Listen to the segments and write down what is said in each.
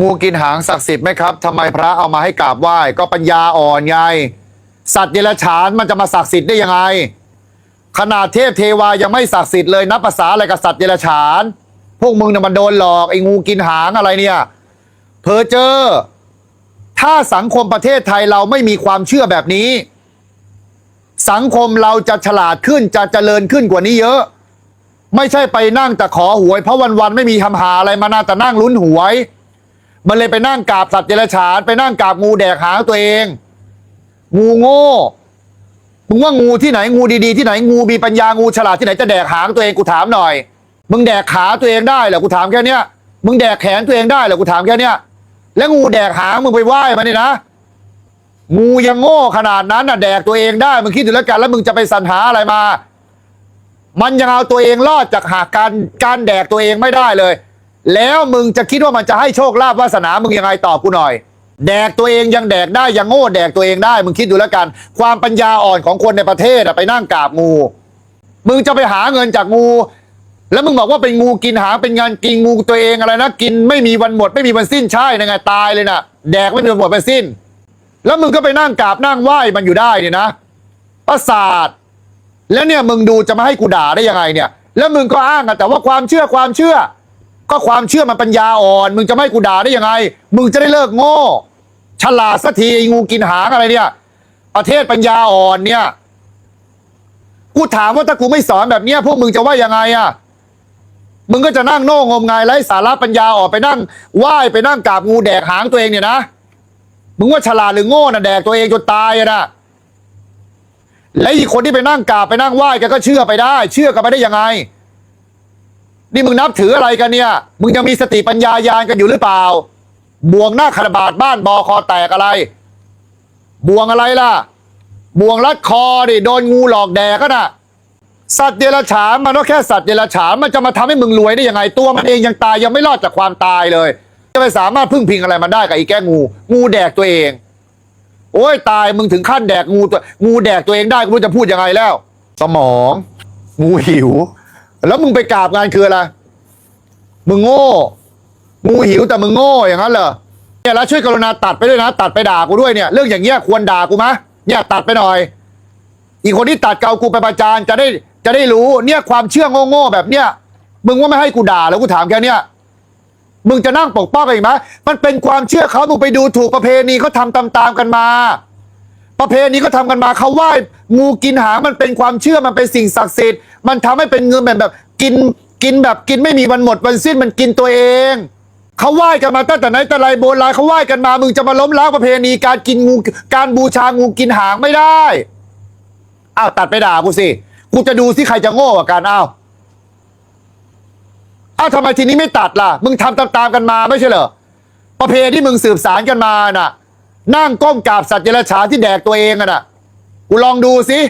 งูกินหางศักดิ์สิทธิ์ไหมครับทำไมพระเอามาให้กราบไหว้ ก็ปัญญาอ่อนไงสัตว์เดรัจฉานมันจะมาศักดิ์สิทธิ์ได้ยังไง ขนาดเทพเทวายังไม่ศักดิ์สิทธิ์เลยนับภาษาอะไรกับสัตว์เดรัจฉาน พวกมึงน่ะมันโดนหลอกไอ้งูกินหางอะไรเนี่ยเพอเจอ ถ้าสังคมประเทศไทยเราไม่มีความเชื่อแบบนี้ สังคมเราจะฉลาดขึ้นจะเจริญขึ้นกว่านี้เยอะ ไม่ใช่ไปนั่งแต่ขอหวยเพราะวันๆไม่มีทำหาอะไรมานาแต่นั่งลุ้นหวย มันเลยไปนั่งกราบสัตว์เดรัจฉานไปนั่งกราบงูแดกหางตัวเอง งูโง่มึงว่างูที่ไหนงูดีๆที่ไหนงูมีปัญญางูฉลาดที่ไหนจะแดกหางตัวเองกูถามหน่อย มึงแดกขาตัวเองได้เหรอกูถามแค่เนี้ยมึงแดกแขนตัวเองได้เหรอกูถามแค่เนี้ยแล้วงูแดกหางมึงไปไหว้มันนี่นะงูยังโง่ขนาดนั้นน่ะแดกตัวเองได้มึงคิดดูแล้วกันแล้วมึงจะไปสรรหาอะไรมา มันยังเอาตัวเองรอดจากหากการการแดกตัวเองไม่ได้เลย แล้วมึงจะคิดว่ามันจะให้โชคลาภวาสนามึงยังไงตอบกูหน่อย แดกตัวเองยังแดกได้ยังโง่แดกตัวเองได้มึงคิดดูแล้วกัน ความปัญญาอ่อนของคนในประเทศอะไปนั่งกราบงู มึงจะไปหาเงินจากงู แล้วมึงบอกว่าเป็นงูกินหางเป็นงานกินงูตัวเองอะไรนะกินไม่มีวันหมดไม่มีวันสิ้นใช่นะไงตายเลยนะแดกไม่มีวันหมดวันสิ้น แล้วมึงก็ไปนั่งกราบนั่งไหว้มันอยู่ได้เนี่ยนะประสาทแล้วเนี่ยมึงดูจะมาให้กูด่าได้ยังไงเนี่ย แล้วมึงก็อ้างกันแต่ว่าความเชื่อความเชื่อ ก็ความเชื่อมันปัญญาอ่อน มึงจะไม่กูด่าได้ยังไง มึงจะได้เลิกโง่ ฉลาดสักทีงูกินหางอะไรเนี่ย ประเทศปัญญาอ่อนเนี่ย กูถามว่าถ้ากูไม่สอนแบบเนี้ยพวกมึงจะว่ายังไงอะมึงก็จะนั่งโง่งมงายไร้สาระปัญญาอ่อนไปนั่งไหว้ไปนั่งกราบงูแดกหางตัวเองเนี่ยนะมึงว่าฉลาดหรือโง่น่ะแดกตัวเองจนตายนะและอีกคนที่ไปนั่งกราบไปนั่งไหว้แกก็เชื่อไปได้ เชื่อกันไปได้ยังไง นี่มึงนับถืออะไรกันเนี่ย มึงยังมีสติปัญญายานกันอยู่หรือเปล่า บ่วงหน้าคารบาดบ้านบอคอแตกอะไร บ่วงอะไรล่ะ บ่วงรัดคอดิโดนงูหลอกแดกก็น่ะ สัตว์เดรัจฉานมันก็แค่สัตว์เดรัจฉานมันจะมาทำให้มึงรวยได้ยังไง ตัวมันเองยังตายยังไม่รอดจากความตายเลย จะไปสามารถพึ่งพิงอะไรมันได้กับอีแก้งู งูแดกตัวเอง โอ้ยตายมึงถึงขั้นแดกงูตัวงูแดกตัวเองได้กูจะพูดยังไงแล้ว สมอง งูหิว แล้วมึงไปกราบงานคืออะไร มึงโง่ มึงหิวแต่มึงโง่อย่างนั้นเหรอ เนี่ยแล้วช่วยกรุณาตัดไปด้วยนะ ตัดไปด่ากูด้วยเนี่ย เรื่องอย่างเงี้ยควรด่ากูมะ เนี่ยตัดไปหน่อย อีกคนที่ตัดเกากูไปประจานจะได้จะได้รู้ เนี่ยความเชื่อโง่ๆแบบเนี้ย มึงว่าไม่ให้กูด่าแล้วกูถามแค่เนี้ยมึงจะนั่งปกป้องกันอีกไหมมันเป็นความเชื่อเขามึงไปดูถูกประเพณีเขาทำตามๆกันมา ประเพณีเขาทำกันมาเขาไหว้งูกินหางมันเป็นความเชื่อมันเป็นสิ่งศักดิ์สิทธิ์มันทำให้เป็นเงินแบบแบบกินกินแบบกินไม่มีวันหมดวันสิ้นมันกินตัวเองเขาไหว้กันมาตั้งแต่ไหนแต่ไรโบราณเขาไหว้กันมามึงจะมาล้มล้างประเพณีการกินงูการบูชางูกินหางไม่ได้อ้าวตัดไปด่ากูสิกูจะดูสิใครจะโง่กว่ากันอ้าวอ้าวทำไมทีนี้ไม่ตัดล่ะ มึงทำตามๆกันมาไม่ใช่เหรอประเพณีที่มึงสืบสารกันมาน่ะ นั่งก้มกราบสัตว์เดรัจฉานที่แดกตัวเองอะนะกูลองดูสิ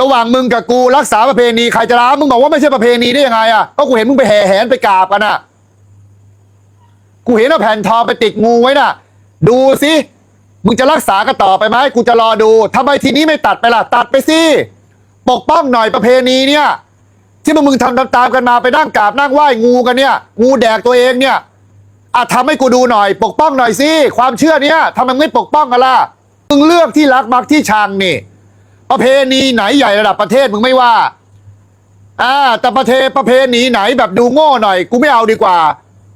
ระหว่างมึงกับกูรักษาประเพณีใครจะรับมึงบอกว่าไม่ใช่ประเพณีได้ยังไงอะก็กูเห็นมึงไปแห่แหนไปกราบกันน่ะ กูเห็นว่าแผ่นทองไปติดงูไว้น่ะ ดูสิมึงจะรักษากันต่อไปไหมกูจะรอดูทำไมทีนี้ไม่ตัดไปล่ะ ตัดไปสิปกป้องหน่อยประเพณีเนี่ย ที่พวกมึงทำตามๆกันมาไปนั่งกราบนั่งไหว้งูกันเนี่ย งูแดกตัวเองเนี่ย อะทำให้กูดูหน่อย ปกป้องหน่อยสิความเชื่อเนี้ยทำไมไม่ปกป้องกันล่ะมึงเลือกที่รักมักที่ชังนี่ ประเพณีไหนใหญ่ระดับประเทศมึงไม่ว่าอ่าแต่ประเทศประเพณีไหนแบบดูโง่หน่อย กูไม่เอาดีกว่า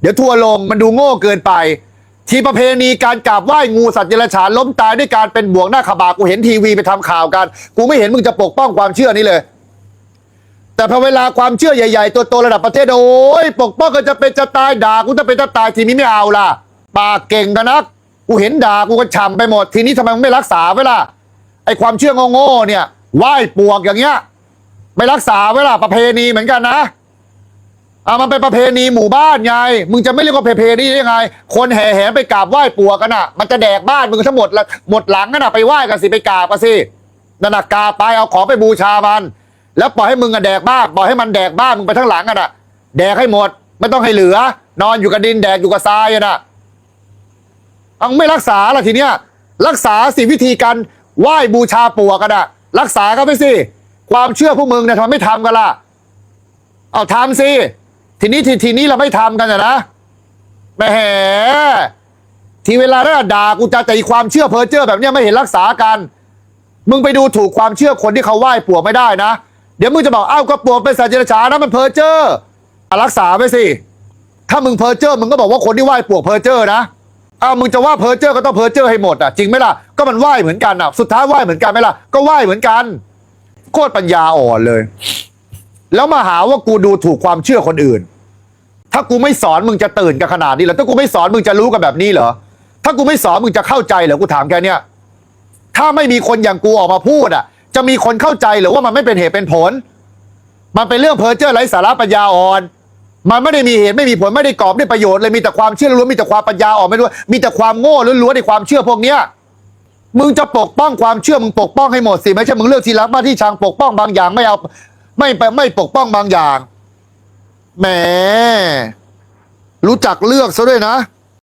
เดี๋ยวทัวร์ลงมันดูโง่เกินไป ที่ประเพณีการกราบไหว้งูสัตว์เดรัจฉานล้มตายด้วยการเป็นบ่วกหน้าขบากูเห็นทีวีไปทำข่าวกัน กูไม่เห็นมึงจะปกป้องความเชื่อนี้เลย แต่พอเวลาความเชื่อใหญ่ๆ ตัวโตระดับประเทศ โอ้ยปกป้องก็จะเป็นจะตายด่ากูจะเป็นจะตายทีนี้ไม่เอาล่ะ ปากเก่งกันนัก กูเห็นด่ากูก็ฉ่ำไปหมด ทีนี้ทำไมมึงไม่รักษาไว้ล่ะไอ้ความเชื่อโง่ๆเนี่ยไหว้ปวกอย่างเงี้ยไม่รักษาไว้ล่ะประเพณีเหมือนกันนะอ่ามันเป็นประเพณีหมู่บ้านไง มึงจะไม่เรียกว่าประเพณีได้ยังไง คนแห่แหนไปกราบไหว้ปวกกันอะ มันจะแดกบ้านมึงทั้งหมดละหมดหลังกันอะไปไหว้กันสิไปกราบกันสินั่นน่ะกราบไปเอาของไปบูชามัน แล้วปล่อยให้มึงอะแดกบ้าปล่อยให้มันแดกบ้ามึงไปทั้งหลังกันะแดกให้หมด ไม่ต้องให้เหลือ นอนอยู่กับดินแดกอยู่กับทรายอะนะเอาไม่รักษาล่ะทีเนี้ยรักษาสิวิธีการไหว้บูชาปวกกันอะรักษาก็ไปสิความเชื่อพวกมึงเนี่ยทำไมไม่ทำกันล่ะ เอาทำสิทีนี้ทีทีนี้เราไม่ทำกันอะนะแหมทีเวลาได้ด่ากูจะแต่ความเชื่อเพ้อเจ้อแบบเนี้ยไม่เห็นรักษากัน มึงไปดูถูกความเชื่อคนที่เขาไหว้ปลวกไม่ได้นะ เดี๋ยวมึงจะบอกอ้าวก็ปวกเป็นสัตว์เดรัจฉานนะมันเพอเจออะรักษาไปสิ ถ้ามึงเพอเจ้อมึงก็บอกว่าคนที่ไหว้ปวกเพอเจ้อนะอ้าวมึงจะว่าเพอเจ้อก็ต้องเพอเจ้อให้หมดอะจริงไหมล่ะก็มันไหว้เหมือนกันอะสุดท้ายไหว้เหมือนกันไหมล่ะก็ไหว้เหมือนกันโคตรปัญญาอ่อนเลย แล้วมาหาว่ากูดูถูกความเชื่อคนอื่น ถ้ากูไม่สอนมึงจะตื่นกันขนาดนี้เหรอถ้ากูไม่สอนมึงจะรู้กันแบบนี้เหรอถ้ากูไม่สอนมึงจะเข้าใจเหรอกูถามแค่เนี้ยถ้าไม่มีคนอย่างกูออกมาพูดอะ จะมีคนเข้าใจหรือว่ามันไม่เป็นเหตุเป็นผล มันเป็นเรื่องเพ้อเจ้อไร้สาระปัญญาอ่อน มันไม่ได้มีเหตุไม่มีผลไม่ได้กอบได้ประโยชน์เลยมีแต่ความเชื่อล้วนมีแต่ความปัญญาอ่อนไม่รู้มีแต่ความโง่ล้วนๆในความเชื่อพวกเนี้ยมึงจะปกป้องความเชื่อมึงปกป้องให้หมดสิไม่ใช่มึงเลือกทีรักมาที่ชังปกป้องบางอย่างไม่เอา ไม่ไปไม่ปกป้องบางอย่างแหมรู้จักเลือกซะด้วยนะ